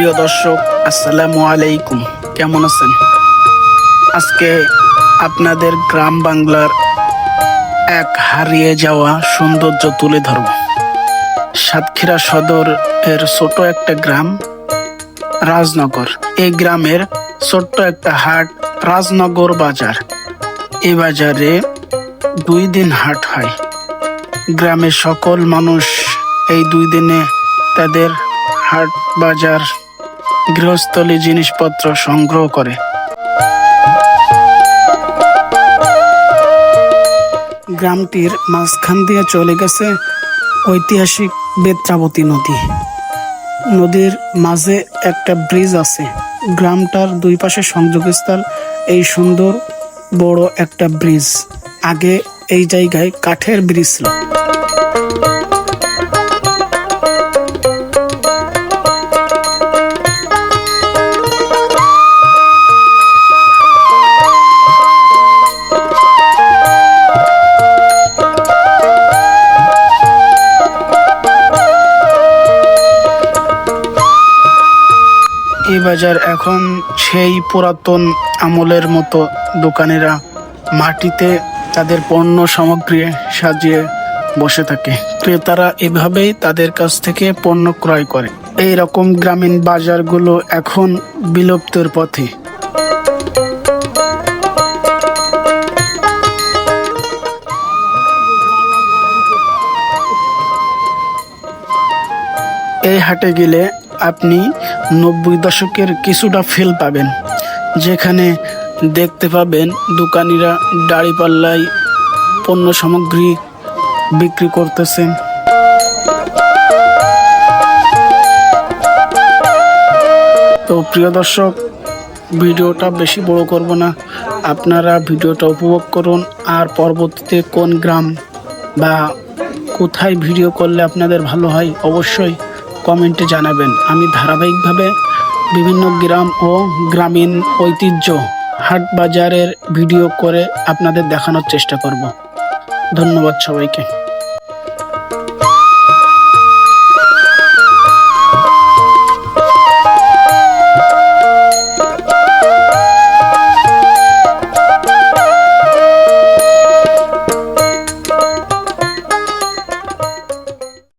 প্রিয় দর্শক, আসসালামু আলাইকুম। কেমন আছেন? আজকে আপনাদের গ্রাম বাংলার এক হারিয়ে যাওয়া সৌন্দর্য তুলে ধরব। সাতক্ষীরা সদর এর ছোট একটা গ্রাম, রাজনগর। এই গ্রামের ছোট্ট একটা হাট, রাজনগর বাজার। এই বাজারে দুই দিন হাট হয়। গ্রামের সকল মানুষ এই দুই দিনে তাদের হাট বাজার গৃহস্থলী জিনিসপত্র সংগ্রহ করে। গ্রামটির মাঝখান দিয়ে চলে গেছে ঐতিহাসিক বেত্রাবতী নদী। নদীর মাঝে একটা ব্রিজ আছে। গ্রামটার দুই পাশে সংযোগস্থল, এই সুন্দর বড় একটা ব্রিজ। আগে এই জায়গায় কাঠের ব্রিজ ছিল। বাজার এখন সেই পুরাতন আমলের মতো। দোকানেরা মাটিতে তাদের পণ্য সামগ্রী সাজিয়ে বসে থাকে। ক্রেতারা এভাবেই তাদের কাছ থেকে পণ্য ক্রয় করে। এই রকম গ্রামীণ বাজারগুলো এখন বিলুপ্তের পথে। এই হাটে গেলে আপনি নব্বই দশকের কিছুটা ফিল পাবেন। যেখানে দেখতে পাবেন দোকানিরা দাড়িপাল্লায় পণ্য সামগ্রী বিক্রি করতেছেন তো প্রিয় দর্শক, ভিডিওটা বেশি বড় করব না। আপনারা ভিডিওটা উপভোগ করুন। আর পরবর্তীতে কোন গ্রাম বা কোথায় ভিডিও করলে আপনাদের ভালো হয়, অবশ্যই কমেন্টে জানাবেন। আমি ধারাবাহিকভাবে বিভিন্ন গ্রাম ও গ্রামীণ ঐতিহ্য হাট বাজারের ভিডিও করে আপনাদের দেখানোর চেষ্টা করব। ধন্যবাদ সবাইকে।